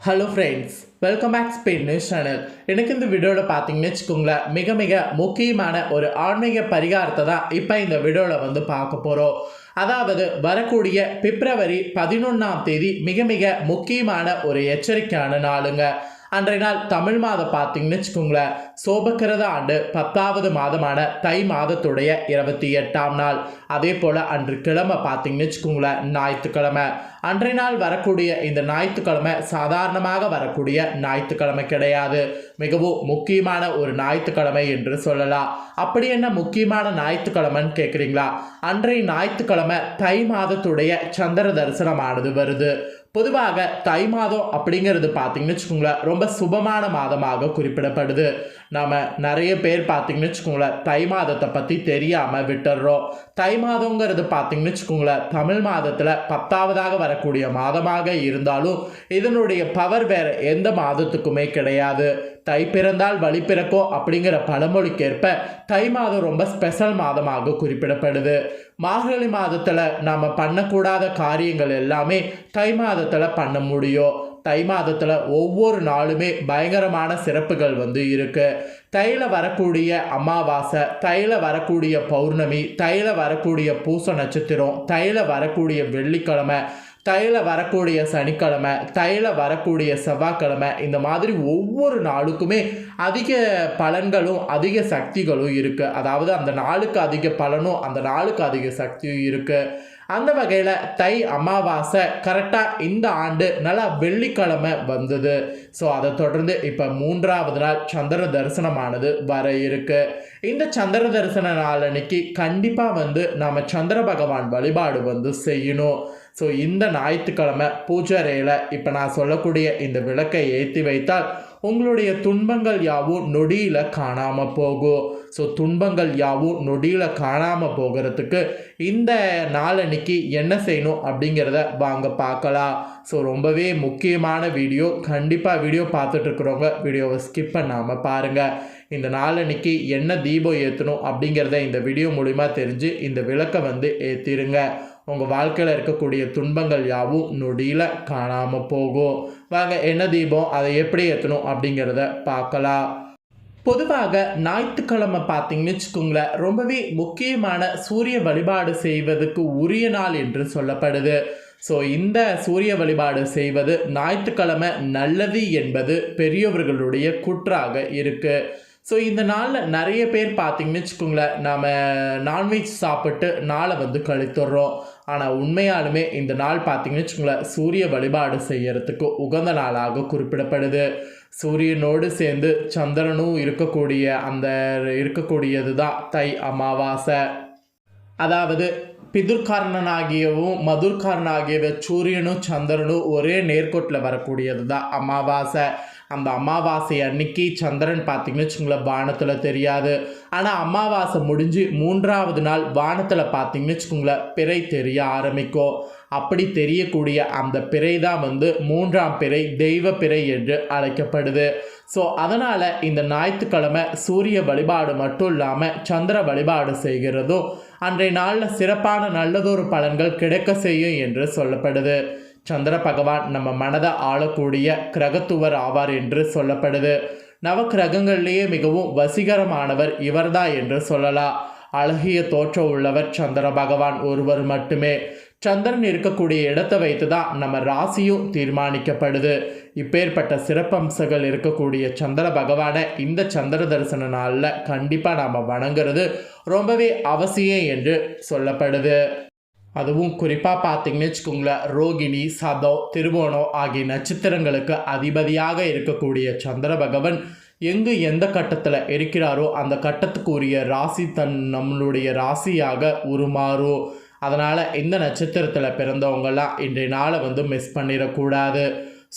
Hello friends welcome back Spain news channel எனக்கு இந்த வீடியோவில் பார்த்தீங்கன்னு வச்சுக்கோங்களேன் மிக மிக முக்கியமான ஒரு ஆன்மீக பரிகாரத்தை தான் இப்போ இந்த வீடியோவில் வந்து பார்க்க போகிறோம் அதாவது வரக்கூடிய பிப்ரவரி பதினொன்றாம் தேதி மிக மிக முக்கியமான ஒரு எச்சரிக்கையான நாளுங்க. அன்றைய நாள் தமிழ் மாதம் பார்த்தீங்கன்னு வச்சுக்கோங்களேன். சோபக்கிரத ஆண்டு பத்தாவது மாதமான தை மாதத்துடைய இருபத்தி எட்டாம் நாள். அதே போல் அன்று கிழமை பார்த்தீங்கன்னு வச்சுக்கோங்களேன் ஞாயிற்றுக்கிழமை. அன்றைய நாள் வரக்கூடிய இந்த ஞாயிற்றுக்கிழமை சாதாரணமாக வரக்கூடிய ஞாயிற்றுக்கிழமை கிடையாது. மிகவும் முக்கியமான ஒரு ஞாயிற்றுக்கிழமை என்று சொல்லலாம். அப்படி என்ன முக்கியமான ஞாயிற்றுக்கிழமைன்னு கேட்குறீங்களா அன்றைய ஞாயிற்றுக்கிழமை தை மாதத்துடைய சந்திர தரிசனமானது வருது. பொதுவாக தை மாதம் அப்படிங்கிறது பார்த்தீங்கன்னு வச்சுக்கோங்களேன் ரொம்ப சுபமான மாதமாக குறிப்பிடப்படுது. நாம் நிறைய பேர் பார்த்தீங்கன்னு வச்சுக்கோங்களேன் தை மாதத்தை பற்றி தெரியாமல் விட்டுடுறோம் தை மாதங்கிறது பார்த்தீங்கன்னு வச்சுக்கோங்களேன் தமிழ் மாதத்தில் பத்தாவதாக வரக்கூடிய மாதமாக இருந்தாலும் இதனுடைய பவர் வேறு எந்த மாதத்துக்குமே கிடையாது. தை பிறந்தால் வழி பிறக்கோ அப்படிங்கிற பழமொழிக்கேற்ப தை மாதம் ரொம்ப ஸ்பெஷல் மாதமாக குறிப்பிடப்படுது. மார்கழி மாதத்தில் நாம் பண்ணக்கூடாத காரியங்கள் எல்லாமே தை மாதத்தில் பண்ண முடியும். தை மாதத்தில் ஒவ்வொரு நாளுமே பயங்கரமான சிறப்புகள் வந்து இருக்குது தையில் வரக்கூடிய அமாவாசை தையில் வரக்கூடிய பௌர்ணமி தையில் வரக்கூடிய பூச நட்சத்திரம் தையில் வரக்கூடிய வெள்ளிக்கிழமை தையில வரக்கூடிய சனிக்கிழமை தையில வரக்கூடிய செவ்வாய்க்கிழமை இந்த மாதிரி ஒவ்வொரு நாளுக்குமே அதிக பலன்களும் அதிக சக்திகளும் இருக்குது அதாவது அந்த நாளுக்கு அதிக பலனும் அந்த நாளுக்கு அதிக சக்தியும் இருக்குது அந்த வகையில் தை அமாவாசை கரெக்டாக இந்த ஆண்டு நல்லா வெள்ளிக்கிழமை வந்தது. ஸோ அதை தொடர்ந்து இப்போ மூன்றாவது நாள் சந்திர தரிசனமானது வர இருக்கு. இந்த சந்திர தரிசன நாள் அன்னைக்கு கண்டிப்பாக வந்து நாம் சந்திர பகவான் வழிபாடு வந்து செய்யணும். ஸோ இந்த ஞாயிற்றுக்கிழமை பூஜைறையில் இப்போ நான் சொல்லக்கூடிய இந்த விளக்கை ஏற்றி வைத்தால் உங்களுடைய துன்பங்கள் யாவும் நொடியில் காணாமல் போகும். ஸோ துன்பங்கள் யாவும் நொடியில் காணாமல் போகிறதுக்கு இந்த நாளன்னைக்கு என்ன செய்யணும் அப்படிங்கிறத வாங்க பார்க்கலாம். ஸோ ரொம்பவே முக்கியமான வீடியோ. கண்டிப்பாக வீடியோ பார்த்துட்ருக்குறவங்க வீடியோவை ஸ்கிப் பண்ணாமல் பாருங்கள் இந்த நாளன்னைக்கு என்ன தீபம் ஏற்றணும் அப்படிங்கிறத இந்த வீடியோ மூலிமா தெரிஞ்சு இந்த விளக்கை வந்து ஏற்றிருங்க உங்கள் வாழ்க்கையில் இருக்கக்கூடிய துன்பங்கள் யாவும் நொடியில் காணாமல் போகும். வாங்க என்ன தீபம்? அதை எப்படி ஏற்றணும் அப்படிங்கிறத பார்க்கலாம். பொதுவாக ஞாயிற்றுக்கிழமை பார்த்தீங்கன்னு வச்சுக்கோங்களேன் ரொம்பவே முக்கியமான சூரிய வழிபாடு செய்வதற்கு உரிய நாள் என்று சொல்லப்படுது. ஸோ இந்த சூரிய வழிபாடு செய்வது ஞாயிற்றுக்கிழமை நல்லது என்பது பெரியவர்களுடைய குற்றாக இருக்குது ஸோ இந்த நாளில் நிறைய பேர் பார்த்தீங்கன்னு வச்சுக்கோங்களேன் நாம் நான்வெஜ் சாப்பிட்டு நாளை வந்து கழித்துடுறோம் ஆனால் உண்மையாலுமே இந்த நாள் பார்த்தீங்கன்னு வச்சுக்கோங்களேன் சூரிய வழிபாடு செய்யறதுக்கு உகந்த நாளாக குறிப்பிடப்படுது. சூரியனோடு சேர்ந்து சந்திரனும் இருக்கக்கூடிய அந்த இருக்கக்கூடியது தான் தை அமாவாசை. அதாவது பிதுர்காரனாகியவும் மதுர்காரனாகியவ சூரியனும் சந்திரனும் ஒரே நேர்கோட்டில் வரக்கூடியது தான் அமாவாசை. அந்த அமாவாசை அன்னைக்கு சந்திரன் பார்த்தீங்கன்னு வச்சுக்கோங்களேன் வானத்தில் தெரியாது. ஆனால் அமாவாசை முடிஞ்சு மூன்றாவது நாள் வானத்தில் பார்த்தீங்கன்னு வச்சுக்கோங்களேன் பிறை தெரிய ஆரம்பிக்கும். அப்படி தெரியக்கூடிய அந்த பிறை தான் வந்து மூன்றாம் பிறை தெய்வ பிறை என்று அழைக்கப்படுது. ஸோ அதனால் இந்த ஞாயிற்றுக்கிழமை சூரிய வழிபாடு மட்டும் இல்லாமல் சந்திர வழிபாடு செய்கிறதும் அன்றைய நாளில் சிறப்பான நல்லதொரு பலன்கள் கிடைக்க செய்யும் என்று சொல்லப்படுது. சந்திர பகவான் நம்ம மனதை ஆளக்கூடிய கிரகத்துவர் ஆவார் என்று சொல்லப்படுது. நவ கிரகங்கள்லேயே மிகவும் வசீகரமானவர் இவர்தான் என்று சொல்லலாம் அழகிய தோற்றம் உள்ளவர் சந்திர பகவான் ஒருவர் மட்டுமே. சந்திரன் இருக்கக்கூடிய இடத்தை வைத்து தான் நம்ம ராசியும் தீர்மானிக்கப்படுது. இப்பேற்பட்ட சிறப்பம்சங்கள் இருக்கக்கூடிய சந்திர பகவானை இந்த சந்திர தரிசன நாளில் கண்டிப்பாக நாம் வணங்குறது ரொம்பவே அவசியம் என்று சொல்லப்படுது. அதுவும் குறிப்பாக பார்த்தீங்கன்னு வச்சுக்கோங்களேன் ரோகிணி சதம் திருவோணம் ஆகிய நட்சத்திரங்களுக்கு அதிபதியாக இருக்கக்கூடிய சந்திர பகவன் எங்கு எந்த கட்டத்தில் இருக்கிறாரோ அந்த கட்டத்துக்கு உரிய ராசி தன் நம்மளுடைய ராசியாக உருமாறும் அதனால் இந்த நட்சத்திரத்தில் பிறந்தவங்கெல்லாம் இன்றைய நாளை வந்து மிஸ் பண்ணிடக்கூடாது.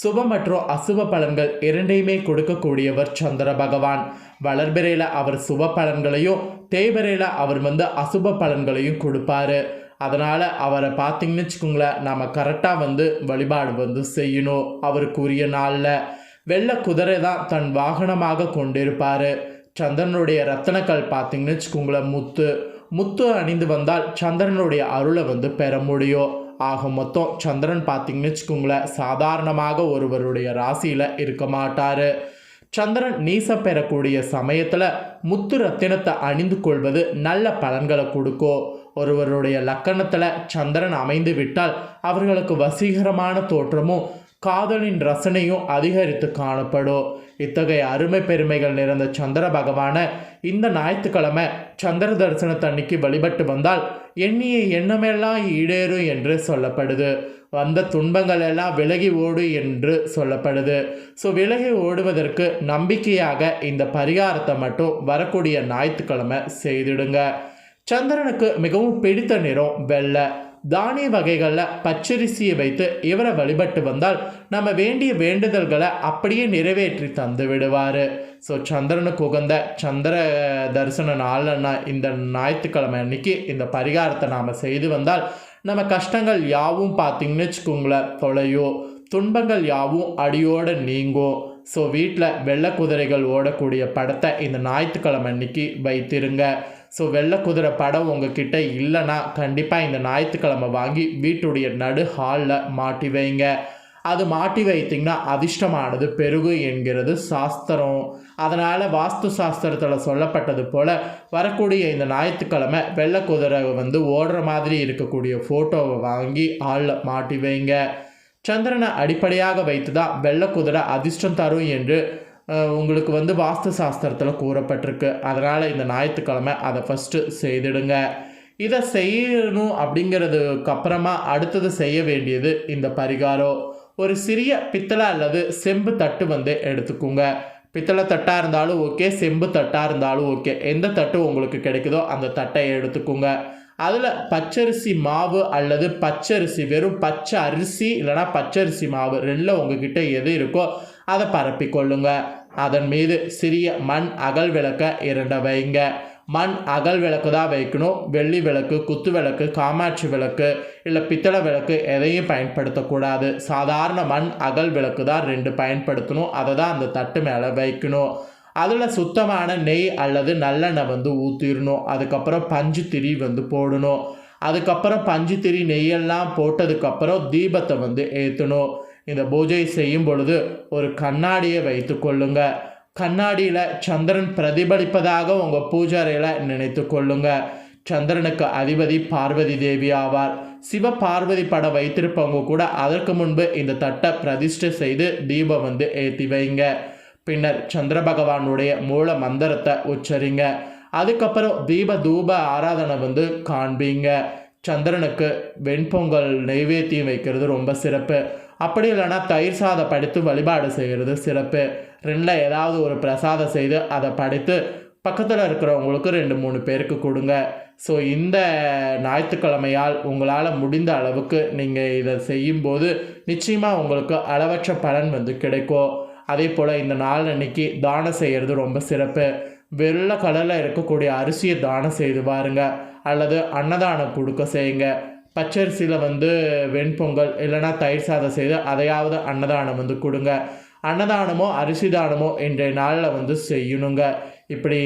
சுப மற்றும் அசுப பலன்கள் இரண்டையுமே கொடுக்கக்கூடியவர் சந்திர பகவான். வளர்பிறையில் அவர் சுப பலன்களையும் தேய்பிறையில் அவர் வந்து அசுப பலன்களையும் கொடுப்பாரு. அதனால் அவரை பார்த்திங்கன்னு வச்சுக்கோங்களேன் நம்ம கரெக்டாக வந்து வழிபாடு வந்து செய்யணும். அவருக்கு உரிய நாளில் வெள்ளை குதிரை தான் தன் வாகனமாக கொண்டிருப்பார். சந்திரனுடைய ரத்தனக்கல் பார்த்தீங்கன்னு வச்சுக்கோங்களேன் முத்து. முத்து அணிந்து வந்தால் சந்திரனுடைய அருளை வந்து பெற முடியும். ஆக மொத்தம் சந்திரன் பார்த்திங்கன்னு வச்சுக்கோங்களேன் சாதாரணமாக ஒருவருடைய ராசியில் இருக்க மாட்டார். சந்திரன் நீசம் பெறக்கூடிய சமயத்தில் முத்து ரத்தினத்தை அணிந்து கொள்வது நல்ல பலன்களை கொடுக்கும். ஒருவருடைய லக்கணத்தில் சந்திரன் அமைந்து விட்டால் அவர்களுக்கு வசீகரமான தோற்றமும் காதலின் ரசனையும் அதிகரித்து காணப்படும். இத்தகைய அருமை பெருமைகள் நிறைந்த சந்திர பகவானை இந்த ஞாயிற்றுக்கிழமை சந்திர தரிசனத்தன்னைக்கு வழிபட்டு வந்தால் எண்ணிய எண்ணமெல்லாம் ஈடேறும் என்று சொல்லப்படுது. வந்த துன்பங்கள் எல்லாம் விலகி ஓடு என்று சொல்லப்படுது. ஸோ விலகி ஓடுவதற்கு நம்பிக்கையாக இந்த பரிகாரத்தை மட்டும் வரக்கூடிய ஞாயிற்றுக்கிழமை செய்திடுங்க. சந்திரனுக்கு மிகவும் பிடித்த நிறம் வெள்ளை. தானிய வகைகளில் பச்சரிசியை வைத்து இவரை வழிபட்டு வந்தால் நம்ம வேண்டிய வேண்டுதல்களை அப்படியே நிறைவேற்றி தந்து விடுவார். ஸோ சந்திரனுக்கு உகந்த சந்திர தரிசன நாளன்னா இந்த ஞாயிற்றுக்கிழமை அன்னைக்கு இந்த பரிகாரத்தை நாம் செய்து வந்தால் நம்ம கஷ்டங்கள் யாவும் பார்த்தீங்கன்னு வச்சுக்கோங்களேன் தொலையோ. துன்பங்கள் யாவும் அடியோடு நீங்கும் ஸோ வீட்டில் வெள்ளை குதிரைகள் ஓடக்கூடிய படத்தை இந்த ஞாயிற்றுக்கிழமை அன்னைக்கு வைத்திருங்க. ஸோ வெள்ளை குதிரை படம் உங்ககிட்ட இல்லைன்னா கண்டிப்பாக இந்த ஞாயிற்றுக்கிழமை வாங்கி வீட்டுடைய நடு ஹாலில் மாட்டி வைங்க. அது மாட்டி வைத்திங்கன்னா அதிர்ஷ்டமானது பெருகு என்கிறது சாஸ்திரம். அதனால் வாஸ்து சாஸ்திரத்தில் சொல்லப்பட்டது போல் வரக்கூடிய இந்த ஞாயிற்றுக்கிழமை வெள்ளை குதிரை வந்து ஓடுற மாதிரி இருக்கக்கூடிய ஃபோட்டோவை வாங்கி ஹாலில் மாட்டி வைங்க. சந்திரனை அடிப்படையாக வைத்து தான் வெள்ளக்குதிரை அதிர்ஷ்டம் தரும் என்று உங்களுக்கு வந்து வாஸ்து சாஸ்திரத்தில் கூறப்பட்டிருக்கு. அதனால் இந்த ஞாயிற்றுக்கிழமை அதை ஃபஸ்ட்டு செய்திடுங்க. இதை செய்யணும் அப்படிங்கிறதுக்கு அப்புறமா அடுத்தது செய்ய வேண்டியது இந்த பரிகாரம். ஒரு சிறிய பித்தளை அல்லது செம்பு தட்டு வந்து எடுத்துக்கோங்க. பித்தளை தட்டாக இருந்தாலும் ஓகே செம்பு தட்டாக இருந்தாலும் ஓகே. எந்த தட்டு உங்களுக்கு கிடைக்குதோ அந்த தட்டை எடுத்துக்கோங்க. அதில் பச்சரிசி மாவு அல்லது பச்சரிசி வெறும் பச்சை அரிசி இல்லைனா பச்சரிசி மாவு ரெண்டில் உங்ககிட்ட எது இருக்கோ அதை பரப்பிக்கொள்ளுங்க. அதன் மீது சிறிய மண் அகல் விளக்க இரண்ட வைங்க. மண் அகல் விளக்கு தான் வைக்கணும். வெள்ளி விளக்கு குத்து விளக்கு காமாட்சி விளக்கு இல்லை பித்தளை விளக்கு எதையும் பயன்படுத்தக்கூடாது. சாதாரண மண் அகல் விளக்கு தான் ரெண்டு பயன்படுத்தணும். அதை தான் அந்த தட்டு மேலே வைக்கணும். அதில் சுத்தமான நெய் அல்லது நல்லெண்ணெய் வந்து ஊற்றிடணும் அதுக்கப்புறம் பஞ்சு திரி வந்து போடணும். அதுக்கப்புறம் பஞ்சு திரி நெய்யெல்லாம் போட்டதுக்கப்புறம் தீபத்தை வந்து ஏற்றணும் இந்த பூஜை செய்யும் பொழுது ஒரு கண்ணாடியை வைத்து கொள்ளுங்க. கண்ணாடியில் சந்திரன் பிரதிபலிப்பதாக உங்கள் பூஜாரையில் நினைத்து கொள்ளுங்க. சந்திரனுக்கு அதிபதி பார்வதி தேவி ஆவார். சிவ பார்வதி படம் வைத்திருப்பவங்க கூட அதற்கு முன்பு இந்த தட்டை பிரதிஷ்டை செய்து தீபம் வந்து ஏற்றி வைங்க. பின்னர் சந்திர பகவானுடைய மூல மந்திரத்தை உச்சரிங்க. அதுக்கப்புறம் தீப தூப ஆராதனை வந்து காண்பீங்க. சந்திரனுக்கு வெண்பொங்கல் நெய்வேத்தியம் வைக்கிறது ரொம்ப சிறப்பு. அப்படி இல்லைன்னா தயிர் சாதம் படைத்து வழிபாடு செய்கிறது சிறப்பு. ரெண்டில் ஏதாவது ஒரு பிரசாதம் செய்து அதை படைத்து பக்கத்தில் இருக்கிறவங்களுக்கு ரெண்டு மூணு பேருக்கு கொடுங்க. ஸோ இந்த ஞாயிற்றுக்கிழமையால் உங்களால் முடிந்த அளவுக்கு நீங்கள் இதை செய்யும்போது நிச்சயமாக உங்களுக்கு அளவற்ற பலன் வந்து கிடைக்கும். அதே போல் இந்த நாள் அன்னைக்கு தானம் செய்கிறது ரொம்ப சிறப்பு. வெள்ளை கலரில் இருக்கக்கூடிய அரிசியை தானம் செய்து பாருங்க. அல்லது அன்னதானம் கொடுக்க செய்யுங்க. பச்சரிசியில் வந்து வெண்பொங்கல் இல்லைன்னா தயிர் சாதம் செய்து அதையாவது அன்னதானம் வந்து கொடுங்க. அன்னதானமோ அரிசி தானமோ இன்றைய நாளில் வந்து செய்யணுங்க. இப்படி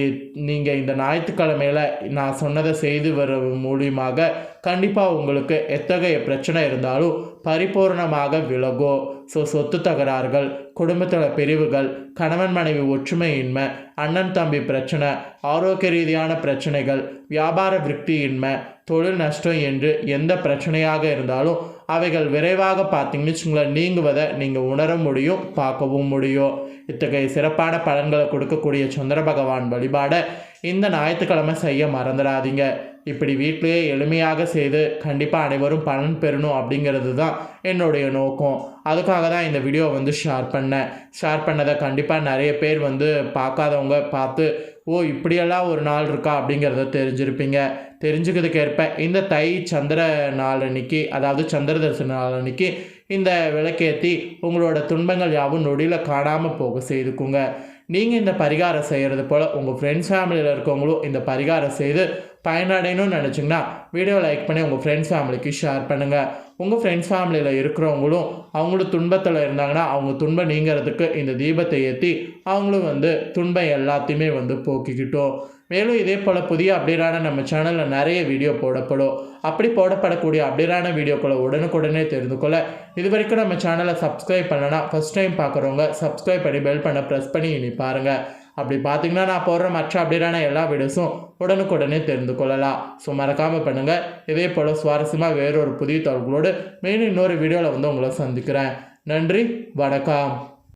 நீங்கள் இந்த ஞாயிற்றுக்கிழமையில் நான் சொன்னதை செய்து வர மூலியமாக கண்டிப்பாக உங்களுக்கு எத்தகைய பிரச்சனை இருந்தாலும் பரிபூர்ணமாக விலகும் ஸோ சொத்து தகராறுகள் குடும்பத்தில் பிரிவுகள் கணவன் மனைவி ஒற்றுமையின்மை அண்ணன் தம்பி பிரச்சனை ஆரோக்கிய ரீதியான பிரச்சனைகள் வியாபார விருத்தியின்மை தொழில் நஷ்டம் என்று எந்த பிரச்சனையாக இருந்தாலும் அவைகள் விரைவாக பார்த்தீங்கன்னு வச்சுங்களேன் நீங்குவதை நீங்கள் உணர முடியும் பார்க்கவும் முடியும். இத்தகைய சிறப்பான பலன்களை கொடுக்கக்கூடிய சந்திர பகவான் வழிபாடை இந்த ஞாயிற்றுக்கிழமை செய்ய மறந்துடாதீங்க. இப்படி வீட்டிலேயே எளிமையாக செய்து கண்டிப்பாக அனைவரும் பலன் பெறணும் அப்படிங்கிறது தான் என்னுடைய நோக்கம். அதுக்காக தான் இந்த வீடியோ வந்து ஷேர் பண்ணேன். ஷேர் பண்ணதை கண்டிப்பாக நிறைய பேர் வந்து பார்க்காதவங்க பார்த்து ஓ இப்படியெல்லாம் ஒரு நாள் இருக்கா அப்படிங்கிறத தெரிஞ்சிருப்பீங்க. தெரிஞ்சுக்கிறதுக்கு ஏற்ப இந்த தை சந்திர நாள் அன்னைக்கு அதாவது சந்திர தரிசன நாள் அன்னைக்கு இந்த விளக்கேற்றி உங்களோட துன்பங்கள் யாவும் நொடியில் காணாமல் போக செய்துக்குங்க. நீங்கள் இந்த பரிகாரம் செய்கிறது போல் உங்கள் ஃப்ரெண்ட்ஸ் ஃபேமிலியில் இருக்கவங்களும் இந்த பரிகாரம் செய்து பயனடையணும்னு நினச்சிங்கன்னா வீடியோ லைக் பண்ணி உங்கள் ஃப்ரெண்ட்ஸ் ஃபேமிலிக்கு ஷேர் பண்ணுங்கள் உங்கள் ஃப்ரெண்ட்ஸ் ஃபேமிலியில் இருக்கிறவங்களும் அவங்களும் துன்பத்தில் இருந்தாங்கன்னா அவங்க துன்பம் நீங்கிறதுக்கு இந்த தீபத்தை ஏற்றி அவங்களும் வந்து துன்பம் எல்லாத்தையுமே வந்து போக்கிக்கிட்டோம். மேலும் இதே போல் புதிய அப்டேட்டான நம்ம சேனலில் நிறைய வீடியோ போடப்படும். அப்படி போடப்படக்கூடிய அப்டேட்டான வீடியோக்களை உடனுக்குடனே தெரிந்து கொள்ள இது வரைக்கும் நம்ம சேனலை சப்ஸ்கிரைப் பண்ணலன்னா ஃபஸ்ட் டைம் பார்க்குறவங்க சப்ஸ்கிரைப் பண்ணி பெல் பண்ண ப்ரெஸ் பண்ணி இனி பாருங்கள் அப்படி பார்த்தீங்கன்னா நான் போடுற மற்ற அப்டேட்டான எல்லா வீடியோஸும் உடனுக்குடனே தெரிந்து கொள்ளலாம். ஸோ மறக்காமல் பண்ணுங்கள் இதே போல் சுவாரஸ்யமாக வேறொரு புதிய தகவல்களோடு மெயின் இன்னொரு வீடியோவில் வந்து உங்களை சந்திக்கிறேன். நன்றி வணக்கம்.